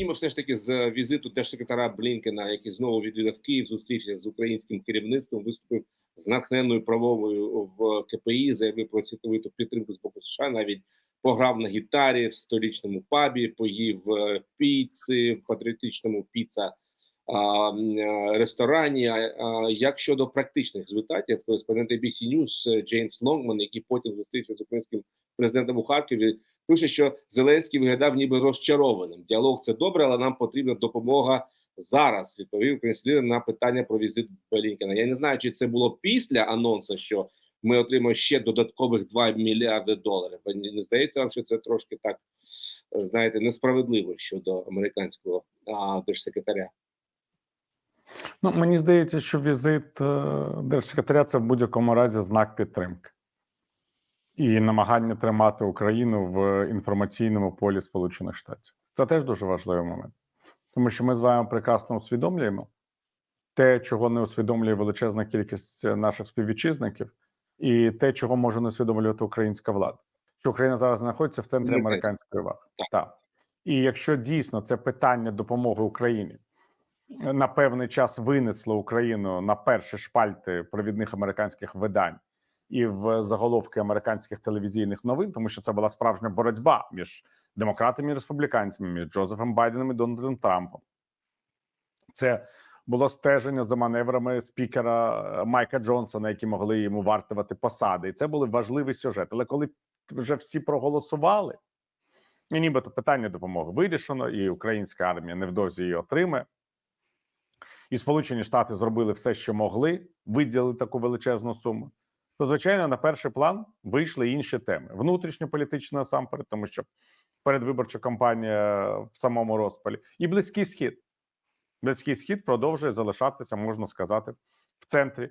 почнімо все ж таки з візиту держсекретаря Блінкена, який знову відвідав Київ, зустрівся з українським керівництвом, виступив з натхненною правовою в КПІ, заявив про цілковиту підтримку з боку США. Навіть пограв на гітарі в столічному пабі, поїв е, піци в патріотичному піца е, ресторані. Як щодо практичних результатів, кореспондент ABC News Джеймс Лонгман, який потім зустрівся з українським президентом у Харкові, пише, що Зеленський виглядав ніби розчарованим. Діалог це добре, але нам потрібна допомога зараз. Відповів український лідер на питання про візит Блінкена. Я не знаю, чи це було після анонсу, що ми отримаємо ще додаткових 2 мільярди доларів. Бо Не здається вам, що це трошки так знаєте несправедливо щодо американського держсекретаря. Ну, мені здається, що візит е, держсекретаря це в будь-якому разі знак підтримки і намагання тримати Україну в інформаційному полі Сполучених Штатів. Це теж дуже важливий момент, тому що ми з вами прекрасно усвідомлюємо те, чого не усвідомлює величезна кількість наших співвітчизників, і те, чого може не усвідомлювати українська влада. Що Україна зараз знаходиться в центрі американської уваги. Так. І якщо дійсно це питання допомоги Україні на певний час винесло Україну на перші шпальти провідних американських видань і в заголовки американських телевізійних новин, тому що це була справжня боротьба між демократами і республіканцями, між Джозефом Байденом і Дональдом Трампом. Це було стеження за маневрами спікера е, Майка Джонсона, які могли йому вартувати посади. І це були важливі сюжети. Але коли вже всі проголосували, і нібито питання допомоги вирішено, і українська армія невдовзі її отримає. І Сполучені Штати зробили все, що могли, виділили таку величезну суму. То, звичайно, на перший план вийшли інші теми: внутрішньополітична насамперед, тому що передвиборча кампанія в самому розпалі, і близький схід. Близький схід продовжує залишатися, можна сказати, в центрі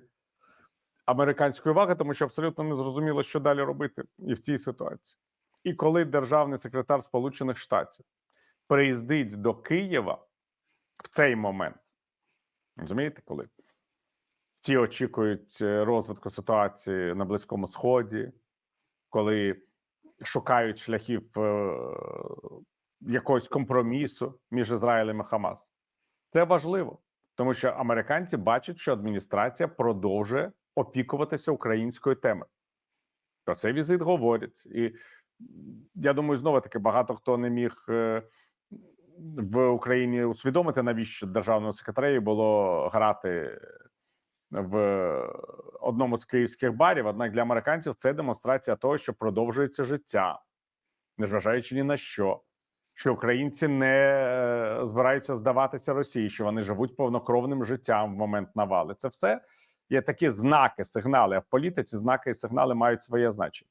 американської уваги, тому що абсолютно не зрозуміло, що далі робити і в цій ситуації. І коли державний секретар Сполучених Штатів приїздить до Києва в цей момент, розумієте, коли ті очікують е, розвитку ситуації на Близькому Сході, коли шукають шляхів е, якогось компромісу між Ізраїлем і Хамас. Це важливо, тому що американці бачать, що адміністрація продовжує опікуватися українською темою. Про цей візит говорять, і я думаю, знову таки багато хто не міг е, в Україні усвідомити, навіщо державному секретарі було грати в одному з київських барів. Однак для американців це демонстрація того, що продовжується життя, незважаючи ні на що. Що українці не е, збираються здаватися Росії, що вони живуть повнокровним життям в момент навали. Це все є такі знаки, сигнали. А в політиці знаки і сигнали мають своє значення.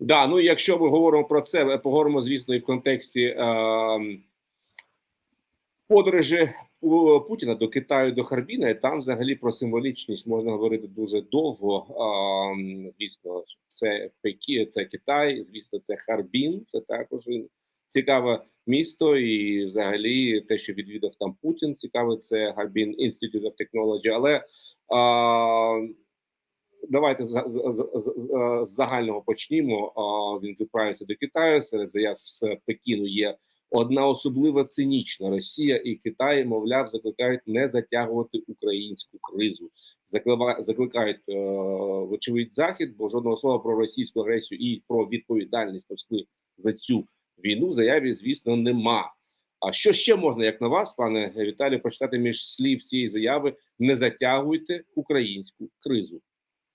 Да, ну якщо ми говоримо про це, ми поговоримо, звісно, і в контексті е, подорожі Пу- Путіна до Китаю до Харбіна, і там взагалі про символічність можна говорити дуже довго. А, звісно, це Пекі, це Китай, звісно, це Харбін, це також цікаве місто, і взагалі те, що відвідав там Путін, цікаве, це Харбін Institute Technology. Але а, давайте з, з, з, з загального почнімо. А, він відправився до Китаю. Серед заяв з Пекіну є одна особливо цинічна Росія і Китай, мовляв, закликають не затягувати українську кризу. Закликають е, вочевидь захід, бо жодного слова про російську агресію і про відповідальність Москви за цю війну в заяві, звісно, нема. А що ще можна, як на вас, пане Віталію, прочитати між слів цієї заяви: не затягуйте українську кризу.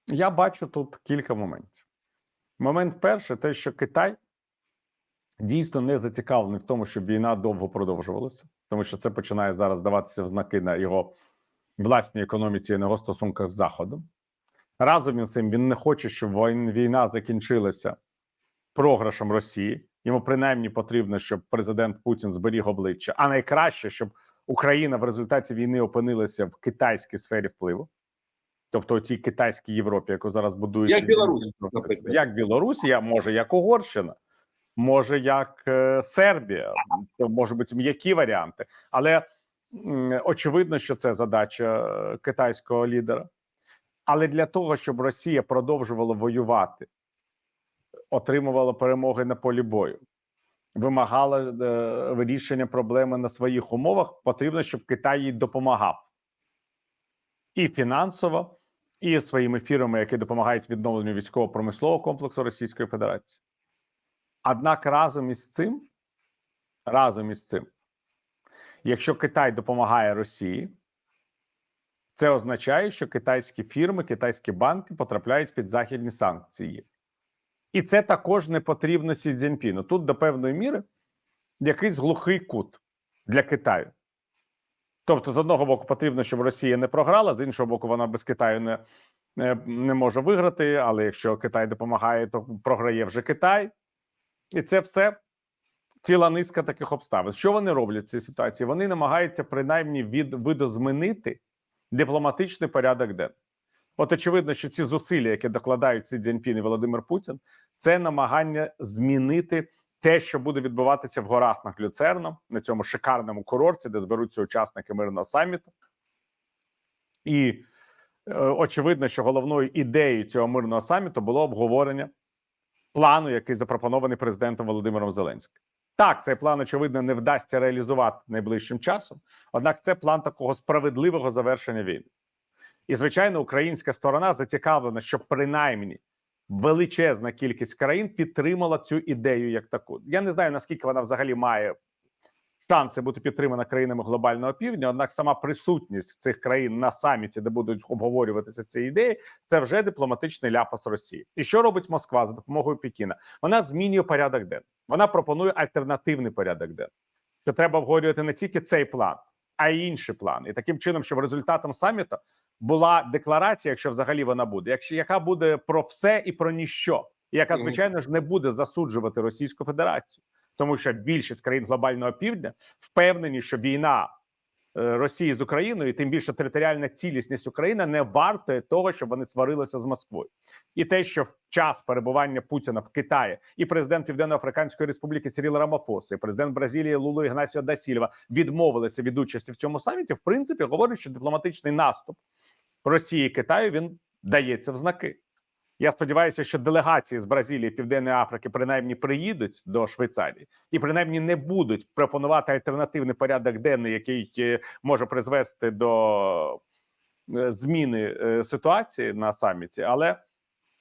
Я бачу тут кілька моментів. Момент перший, те, що Китай дійсно не зацікавлений в тому, щоб війна довго продовжувалася, тому що це починає зараз даватися в знаки на його власній економіці і на його стосунках з Заходом. Разом із цим він не хоче, щоб війна закінчилася програшем Росії. Йому принаймні потрібно, щоб президент Путін зберіг обличчя, а найкраще, щоб Україна в результаті війни опинилася в китайській сфері впливу. Тобто у цій китайській Європі, яку зараз будують Як Білорусь, як Білорусія, може як Угорщина, може як е, Сербія, то може бути м'які варіанти, але очевидно, що це задача е, китайського лідера. Але для того, щоб Росія продовжувала воювати, отримувала перемоги на полі бою, вимагала е, вирішення проблеми на своїх умовах, потрібно, щоб Китай їй допомагав і фінансово, і своїми фірмами, які допомагають відновленню військово-промислового комплексу Російської Федерації. Однак разом із цим, разом із цим, якщо Китай допомагає Росії, це означає, що китайські фірми, китайські банки потрапляють під західні санкції. І це також не потрібно Сі Цзіньпіну. Тут до певної міри якийсь глухий кут для Китаю. Тобто, з одного боку, потрібно, щоб Росія не програла, з іншого боку, вона без Китаю не, не, не може виграти. Але якщо Китай допомагає, то програє вже Китай. І це все ціла низка таких обставин. Що вони роблять в цій ситуації? Вони намагаються принаймні від видозмінити дипломатичний порядок денний. От очевидно, що ці зусилля, які докладають Сі Цзіньпін і Володимир Путін, це намагання змінити те, що буде відбуватися в горах над Люцерном, на цьому шикарному курорті, де зберуться учасники мирного саміту. І е, очевидно, що головною ідеєю цього мирного саміту було обговорення плану, який запропонований президентом Володимиром Зеленським. Так, цей план, очевидно, не вдасться реалізувати найближчим часом. Однак, це план такого справедливого завершення війни. І, звичайно, українська сторона зацікавлена, щоб принаймні величезна кількість країн підтримала цю ідею як таку. Я не знаю наскільки вона взагалі має шанси бути підтримана країнами глобального півдня. Однак, сама присутність цих країн на саміті, де будуть обговорюватися ці ідеї, це вже дипломатичний ляпас Росії. І що робить Москва за допомогою Пекіна? Вона змінює порядок денний. Вона пропонує альтернативний порядок денний. Що треба обговорювати не тільки цей план, а й інші плани. І таким чином, щоб результатом саміту була декларація, якщо взагалі вона буде, якщо яка буде про все і про ніщо, і яка звичайно ж не буде засуджувати Російську Федерацію, тому що більшість країн глобального півдня впевнені, що війна е, Росії з Україною, тим більше територіальна цілісність України не вартує того, щоб вони сварилися з Москвою, і те, що в час перебування Путіна в Китаї і президент Південно-Африканської Республіки Сіріл Рамапоса, і президент Бразилії Лулу Ігнасіо да Сільва відмовилися від участі в цьому саміті, в принципі, говорить, що дипломатичний наступ Росії і Китаю він дається в знаки. Я сподіваюся, що делегації з Бразилії, Південної Африки принаймні приїдуть до Швейцарії і принаймні не будуть пропонувати альтернативний порядок денний, який е, може призвести до е, зміни е, ситуації на саміті. Але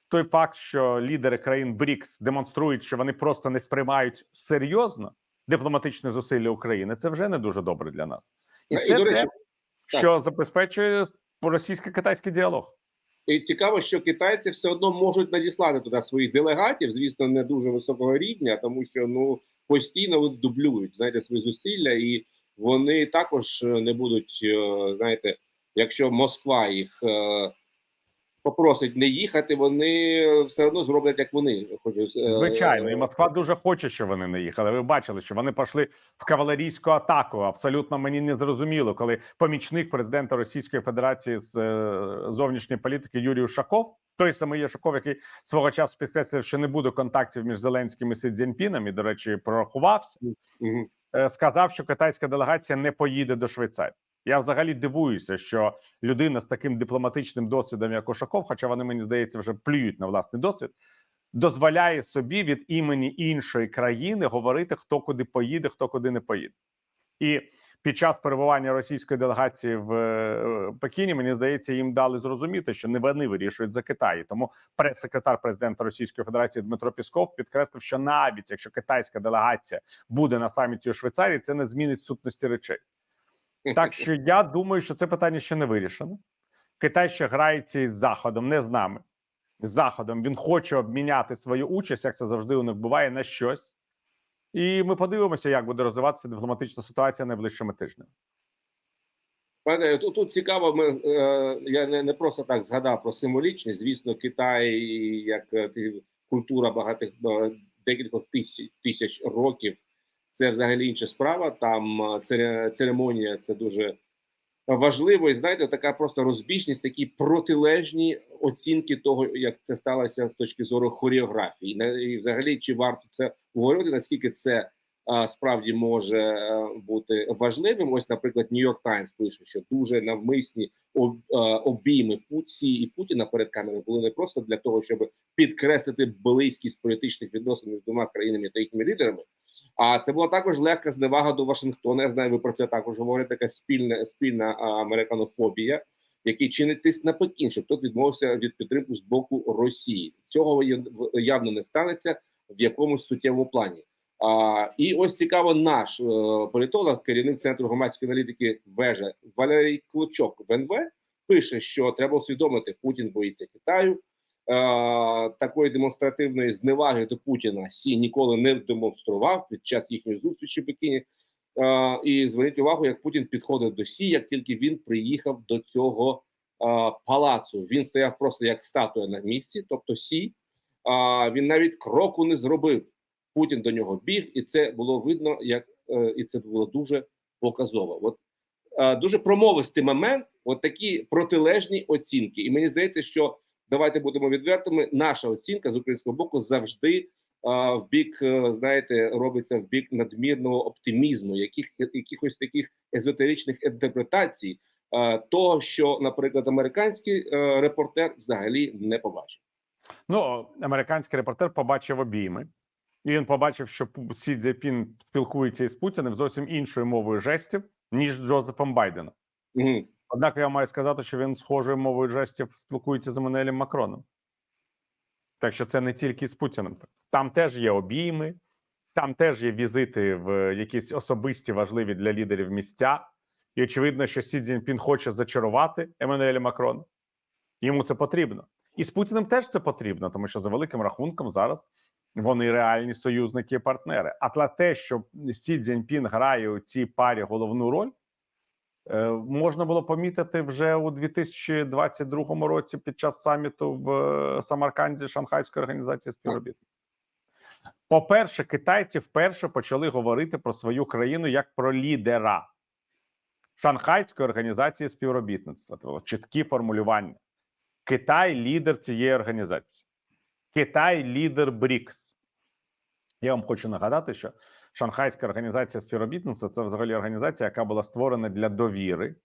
той факт, що лідери країн БРІКС демонструють, що вони просто не сприймають серйозно дипломатичні зусилля України, це вже не дуже добре для нас, і І, це речі, те, що забезпечує російсько-китайський діалог. І цікаво, що китайці все одно можуть надіслати туди своїх делегатів, звісно, не дуже високого рівня, тому що ну постійно дублюють знаєте, свої зусилля, і вони також е, не будуть, е, знаєте, якщо Москва їх е, попросить не їхати, вони все одно зроблять, як вони хочуть. Е, Звичайно, і Москва дуже хоче, щоб вони не їхали. Ви бачили, що вони пішли в кавалерійську атаку. Абсолютно мені не зрозуміло, коли помічник президента Російської Федерації з е, зовнішньої політики Юрій Ушаков, той самий Ушаков, який свого часу підкреслив, що не буде контактів між Зеленським і Си Цзіньпіном, і, до речі, прорахувався. Е, сказав, що китайська делегація не поїде до Швейцарії. Я взагалі дивуюся, що людина з таким дипломатичним досвідом, як Ушаков, хоча вони мені здається, вже плюють на власний досвід, дозволяє собі від імені іншої країни говорити, хто куди поїде, хто куди не поїде. І під час перебування російської делегації в е, Пекіні, мені здається, їм дали зрозуміти, що не вони вирішують за Китай. Тому прес-секретар президента Російської Федерації Дмитро Пісков підкреслив, що навіть якщо китайська делегація буде на саміті у Швейцарії, це не змінить сутності речей. Так що я думаю, що це питання ще не вирішено. Китай ще грається із Заходом, не з нами. З Заходом він хоче обміняти свою участь, як це завжди у них буває, на щось. І ми подивимося, як буде розвиватися дипломатична ситуація найближчими тижнями. Пане, тут, тут цікаво, ми е, я не, не просто так згадав про символічність. Звісно, Китай як е, культура багатих декількох тисяч тисяч років. Це взагалі інша справа. Там е, церемонія це дуже важливо. І знаєте, така просто розбіжність, такі протилежні оцінки того, як це сталося з точки зору хореографії. І взагалі, чи варто це говорити, наскільки це справді може е, бути важливим. Ось, наприклад, Нью-Йорк Таймс пише, що дуже навмисні е, обійми Путці і Путіна перед камерами були не просто для того, щоб підкреслити близькість політичних відносин між двома країнами та їхніми лідерами, А це була також легка зневага до Вашингтона. Я знаю, ви про це також говорите. Така спільна спільна американофобія, який чинить тиск на Пекін, щоб тут відмовився від підтримки з боку Росії. Цього явно не станеться в якомусь суттєвому плані. А, і ось цікаво, наш е, політолог, керівник центру громадської аналітики вежа Валерій Клочок в НВ пише, що треба усвідомити, Путін боїться Китаю. Е, такої демонстративної зневаги до Путіна Сі ніколи не демонстрував під час їхньої зустрічі в Пекіні. Е, і зверніть увагу, як Путін підходив до Сі, як тільки він приїхав до цього е, палацу. Він стояв просто як статуя на місці, тобто Сі. Він навіть кроку не зробив. Путін до нього біг, і це було видно, як і це було дуже показово. От дуже промовистий момент, от такі протилежні оцінки. І мені здається, що давайте будемо відвертими. Наша оцінка з українського боку завжди е, в бік, е, знаєте, робиться в бік надмірного оптимізму, яких якихось таких езотеричних інтерпретацій, е, того, що, наприклад, американський е, репортер взагалі не побачив. Ну, американський репортер побачив обійми, і він побачив, що Сі Цзепін спілкується із Путіним зовсім іншою мовою жестів, ніж Джозефом Байденом. Угу. Однак я маю сказати, що він схожою мовою жестів спілкується з Еммануелем Макроном. Так що це не тільки з Путіним. Там теж є обійми, там теж є візити в якісь особисті важливі для лідерів місця. І очевидно, що Сі Цзіньпін хоче зачарувати Еммануеля Макрона. Йому це потрібно. І з Путіним теж це потрібно, тому що за великим рахунком зараз вони реальні союзники і партнери. А те, що Сі Цзіньпін грає у цій парі головну роль, можна було помітити вже у 2022 році під час саміту в е, Самарканді Шанхайської організації співробітників. По-перше, китайці вперше почали говорити про свою країну як про лідера Шанхайської організації співробітництва. Було чіткі формулювання. Китай лідер цієї організації. Китай лідер БРІКС. Я вам хочу нагадати, що Шанхайська організація співробітництва це взагалі організація, яка була створена для довіри.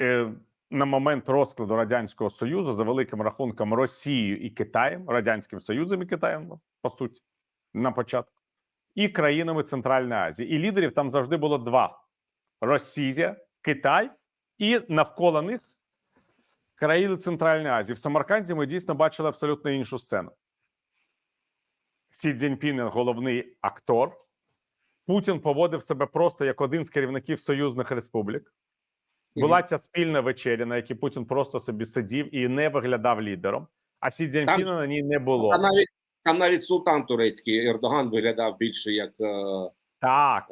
Е, На момент розкладу Радянського Союзу за великим рахунком Росією і Китаєм, Радянським Союзом і Китаєм, по суті, на початку, і країнами Центральної Азії. І лідерів там завжди було два: Росія, Китай, і навколо них країни Центральної Азії. В Самарканді ми дійсно бачили абсолютно іншу сцену. Сі Цзіньпін – головний актор. Путін поводив себе просто як один з керівників союзних республік. Була ця спільна вечеря, на якій Путін просто собі сидів і не виглядав лідером. А Сі Цзіньпіна на ній не було. Там навіть там навіть султан турецький Ердоган виглядав більше як е, Так.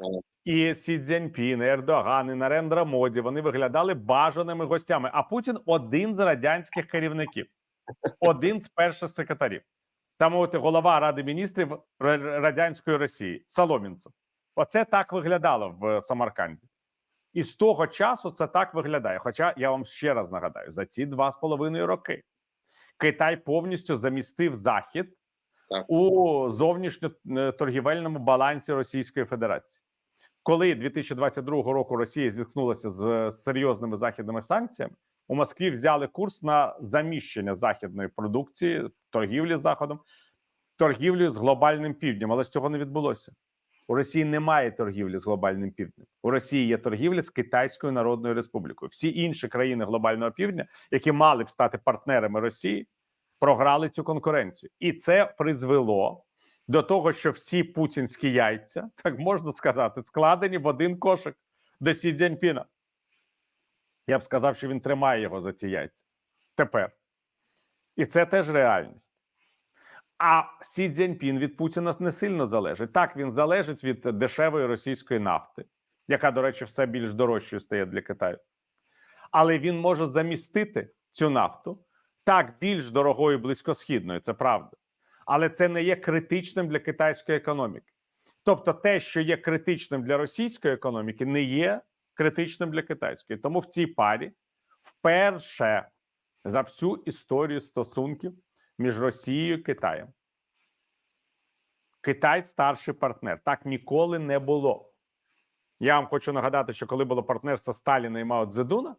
І Сі Цзіньпін, і Ердоган, і Нарендра Моді вони виглядали бажаними гостями. А Путін один з радянських керівників, один з перших секретарів. Там от голова Ради міністрів радянської Росії Соломінцев. Оце так виглядало в Самарканді. І з того часу це так виглядає. Хоча я вам ще раз нагадаю: за ці два з половиною роки Китай повністю замістив Захід Так. у зовнішньоторгівельному балансі Російської Федерації. Коли 2022 року Росія зіткнулася з серйозними західними санкціями, у Москві взяли курс на заміщення західної продукції, торгівлі з заходом, торгівлю з глобальним півднем. Але ж цього не відбулося. У Росії немає торгівлі з глобальним півднем. У Росії є торгівля з Китайською Народною Республікою. Всі інші країни глобального півдня, які мали б стати партнерами Росії, програли цю конкуренцію, і це призвело до того, що всі путінські яйця, так можна сказати, складені в один кошик до Сі Цзяньпіна. Я б сказав, що він тримає його за ці яйця тепер. І це теж реальність. А Сі Цзяньпін від Путіна не сильно залежить. Так, він залежить від дешевої російської нафти, яка, до речі, все більш дорожчою стає для Китаю. Але він може замістити цю нафту так більш дорогою близькосхідною, це правда. Але це не є критичним для китайської економіки. Тобто, те, що є критичним для російської економіки, не є критичним для китайської. Тому в цій парі вперше за всю історію стосунків між Росією і Китаєм. Китай старший партнер. Так ніколи не було. Я вам хочу нагадати, що коли було партнерство Сталіна і Мао Цзедуна,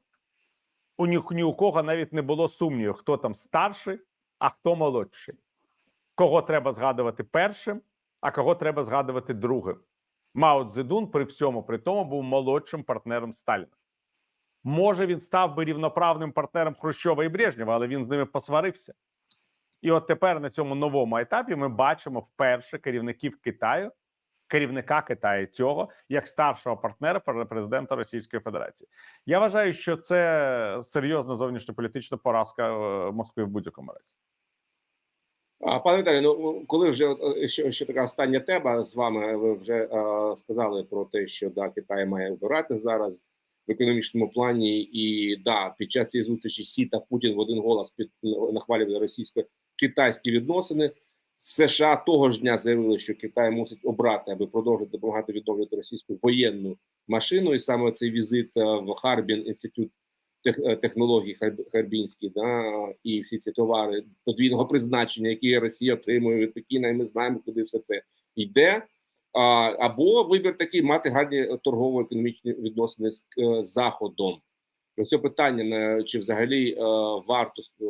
у ні, ні у кого навіть не було сумніву, хто там старший, а хто молодший. Кого треба згадувати першим, А кого треба згадувати другим? Мао Цзедун при всьому при тому був молодшим партнером Сталіна. Може, він став би рівноправним партнером Хрущова і Брежнєва, але він з ними посварився. І от тепер на цьому новому етапі ми бачимо вперше керівників Китаю, керівника Китаю цього як старшого партнера президента Російської Федерації. Я вважаю, що це серйозна зовнішньополітична поразка е, Москви в будь-якому разі. А, Пане Віталію, ну коли вже е, ще, ще така остання тема з вами, ви вже е, сказали про те, що да, Китай має обирати зараз в економічному плані, і да, під час цієї зустрічі Сі та Путін в один голос під нахвалювали російсько-китайські відносини. США того ж дня заявили, що Китай мусить обрати, аби продовжити допомагати відновлювати російську воєнну машину, і саме цей візит е, в Харбін інститут технологій Хар- Харбінський, да, і всі ці товари подвійного призначення, які Росія отримує від Пекіна, і ми знаємо, куди все це йде. А, або вибір такий мати гарні торгово-економічні відносини з е, Заходом. Це питання чи взагалі е, варто е,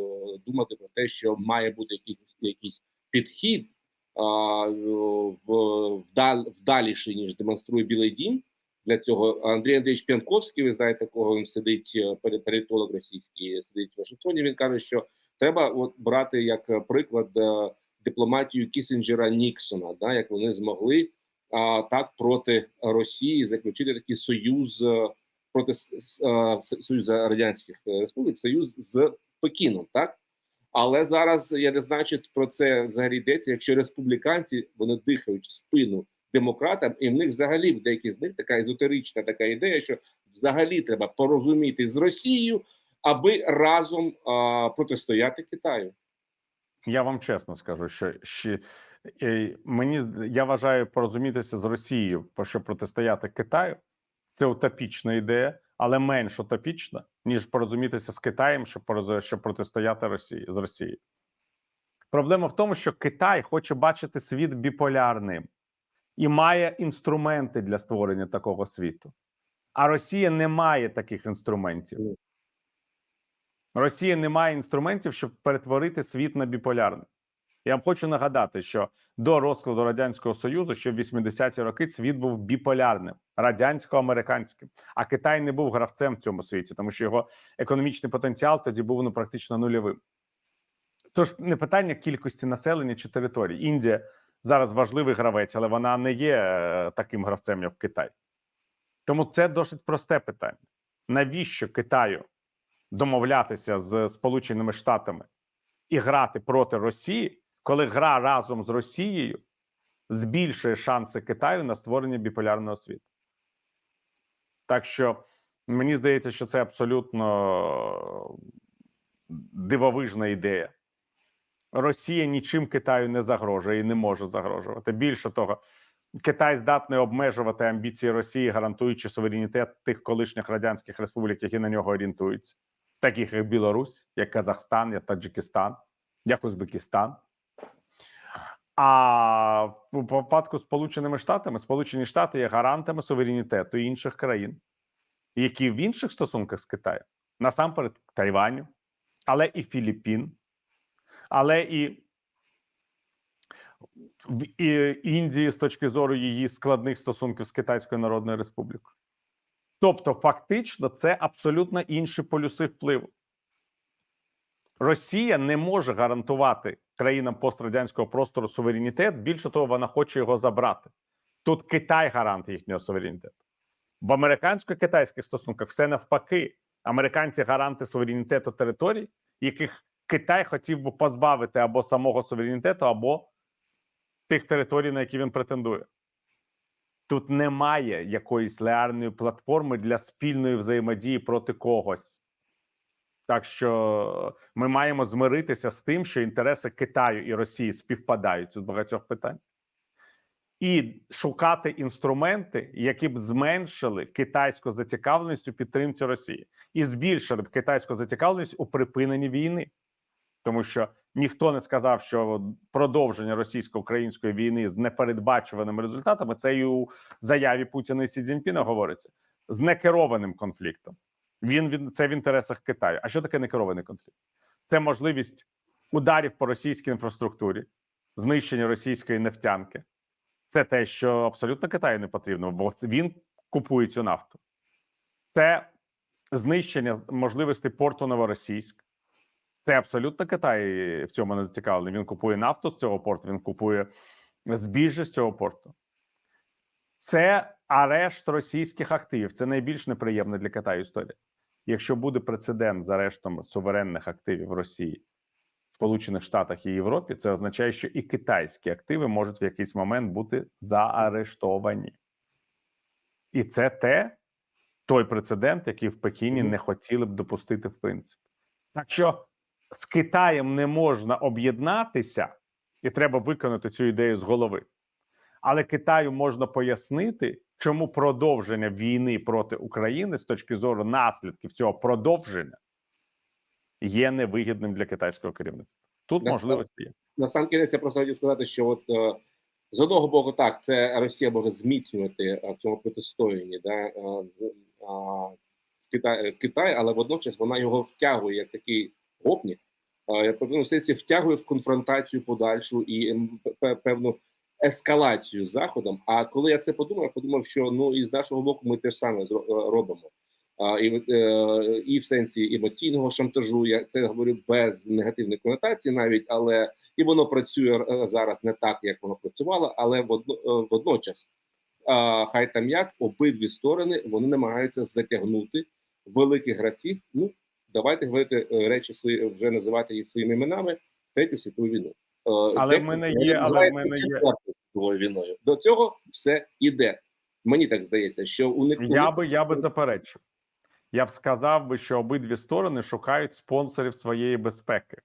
думати про те, що має бути якийсь якийсь підхід в вдал, вдаліший, ніж демонструє Білий Дім. Для цього Андрій Андрійович П'янковський, ви знаєте, кого він сидить е, політолог російський, сидить в Вашингтоні. Він каже, що треба от брати як приклад е, дипломатію Кісінджера Ніксона, да, як вони змогли а, так проти Росії заключити такий союз е, проти е, С- Союзу Радянських е, Республік, союз з Пекіном, так. Але зараз я не знаю, чи про це взагалі йдеться. Якщо республіканці вони дихають в спину демократам, і в них взагалі в деяких з них така езотерична така ідея, що взагалі треба порозуміти з Росією, аби разом а, протистояти Китаю. Я вам чесно скажу, що ще е, мені я вважаю порозумітися з Росією, по що протистояти Китаю. Це утопічна ідея, але менш утопічна, ніж порозумітися з Китаєм, щоб щоб протистояти Росії з Росією. Проблема в тому, що Китай хоче бачити світ біполярним і має інструменти для створення такого світу. А Росія не має таких інструментів. Росія не має інструментів, щоб перетворити світ на біполярний. Я вам хочу нагадати, що до розкладу радянського союзу, ще в 80-ті роки, світ був біполярним, радянсько-американським. А Китай не був гравцем в цьому світі, тому що його економічний потенціал тоді був ну практично нульовим. Тож не питання кількості населення чи територій. Індія зараз важливий гравець, але вона не є е, таким гравцем, як Китай. Тому це досить просте питання: навіщо Китаю домовлятися з Сполученими Штатами і грати проти Росії, коли гра разом з Росією збільшує шанси Китаю на створення біполярного світу? Так що мені здається, що це абсолютно дивовижна ідея. Росія нічим Китаю не загрожує і не може загрожувати. Більше того, Китай здатний обмежувати амбіції Росії, гарантуючи суверенітет тих колишніх радянських республік, які на нього орієнтуються, таких як Білорусь, як Казахстан, як Таджикистан, як Узбекистан. А в випадку з Сполученими Штатами Сполучені Штати є гарантами суверенітету інших країн, які в інших стосунках з Китаєм, насамперед Тайваню, але і Філіппін, але і в Індії з точки зору її складних стосунків з Китайською Народною Республікою. Тобто, фактично, це абсолютно інші полюси впливу. Росія не може гарантувати країнам пострадянського простору суверенітет. Більше того, вона хоче його забрати. Тут Китай гарант їхнього суверенітету. В американсько-китайських стосунках все навпаки. Американці гаранти суверенітету територій, яких Китай хотів би позбавити або самого суверенітету, або тих територій, на які він претендує. Тут немає якоїсь леарної платформи для спільної взаємодії проти когось. Так що ми маємо змиритися з тим, що інтереси Китаю і Росії співпадають з багатьох питань, і шукати інструменти, які б зменшили китайську зацікавленість у підтримці Росії, і збільшили б китайську зацікавленість у припиненні війни, тому що ніхто не сказав, що продовження російсько-української війни з непередбачуваними результатами це і у заяві Путіна і Сі Цзіньпіна говориться з некерованим конфліктом. Він це в інтересах Китаю. А що таке некерований конфлікт? Це можливість ударів по російській інфраструктурі, знищення російської нефтянки, Це те, що абсолютно Китаю не потрібно, бо він купує цю нафту. Це знищення можливостей порту Новоросійськ. Це абсолютно Китай в цьому не зацікавлений. Він купує нафту з цього порту, він купує збіжжя з цього порту. Це арешт російських активів. Це найбільш неприємна для Китаю історія. Якщо буде прецедент з арештом суверенних активів Росії в Сполучених Штатах і Європі, це означає, що і китайські активи можуть в якийсь момент бути заарештовані. І це те, той прецедент, який в Пекіні не хотіли б допустити, в принципі. Так що з Китаєм не можна об'єднатися, і треба виконати цю ідею з голови. Але Китаю можна пояснити, чому продовження війни проти України з точки зору наслідків цього продовження є невигідним для китайського керівництва. Тут можливості є. на сам кінець я просто хотів сказати, що от е, з одного боку, так, це Росія може зміцнювати е, в цьому протистоянні, да, е, а, Китай, Китай, але водночас вона його втягує як такий Е, Я повинен все це втягує в конфронтацію подальшу і певну ескалацію з заходом. А коли я це подумав, я подумав, що ну і з нашого боку ми те ж саме е, робимо. А, і, е, і в сенсі емоційного шантажу, я це говорю без негативної конотації, навіть але і воно працює е, зараз не так, як воно працювало, але водно, водночас, а, хай там як обидві сторони вони намагаються затягнути великих гравців. Ну давайте говорити е, речі свої вже називати їх своїми іменами третю світову війну. Е, Але в мене є- але в мене є- світовою війною. До цього все іде. Мені так здається, що у них Я би я би заперечив. Я б сказав би, що обидві сторони шукають спонсорів своєї безпеки.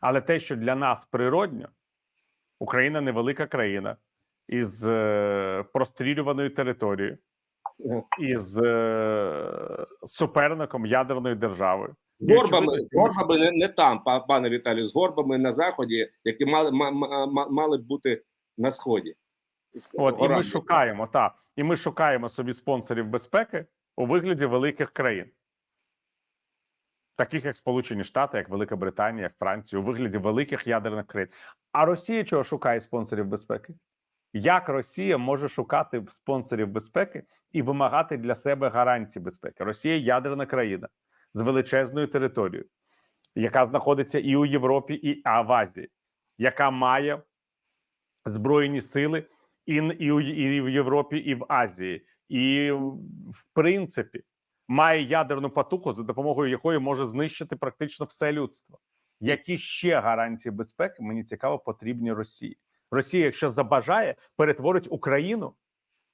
Але те, що для нас природньо, Україна невелика країна із е, прострілюваною територією. Із е, суперником ядерної держави. з горбами, з горбами не, не там, пане Віталію, з горбами на заході, які мали ма- ма- ма- мали б бути на сході. От і ми шукаємо та і ми шукаємо собі спонсорів безпеки у вигляді великих країн, таких як Сполучені Штати, як Велика Британія, як Франція, у вигляді великих ядерних країн. А Росія чого шукає спонсорів безпеки? Як Росія може шукати спонсорів безпеки і вимагати для себе гарантій безпеки? Росія ядерна країна з величезною територією, яка знаходиться і у Європі, і в Азії, яка має збройні сили і, і, і в Європі, і в Азії, і в принципі має ядерну потугу, за допомогою якої може знищити практично все людство. Які ще гарантії безпеки мені цікаво потрібні Росії? Росія, якщо забажає, перетворить Україну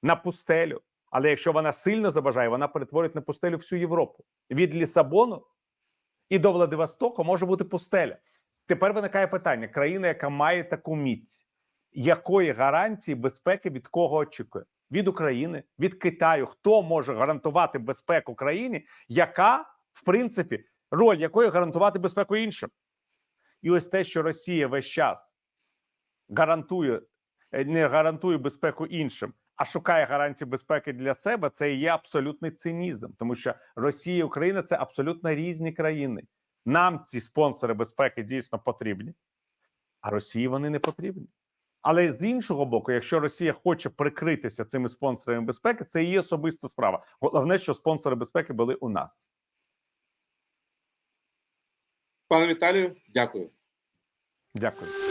на пустелю. Але якщо вона сильно забажає, вона перетворить на пустелю всю Європу від Лісабону і до Владивостоку може бути пустеля. Тепер виникає питання: країна, яка має таку міць, якої гарантії безпеки від кого очікує? Від України, від Китаю. Хто може гарантувати безпеку країні, яка, в принципі, роль якої гарантувати безпеку іншим? І ось те, що Росія весь час гарантує, е, не гарантує безпеку іншим, а шукає гарантії безпеки для себе, це і є абсолютний цинізм, тому що Росія і Україна це абсолютно різні країни. Нам ці спонсори безпеки дійсно потрібні, а Росії вони не потрібні. Але з іншого боку, якщо Росія хоче прикритися цими спонсорами безпеки, це її особиста справа. Головне, що спонсори безпеки були у нас. Пане Віталію, дякую. Дякую.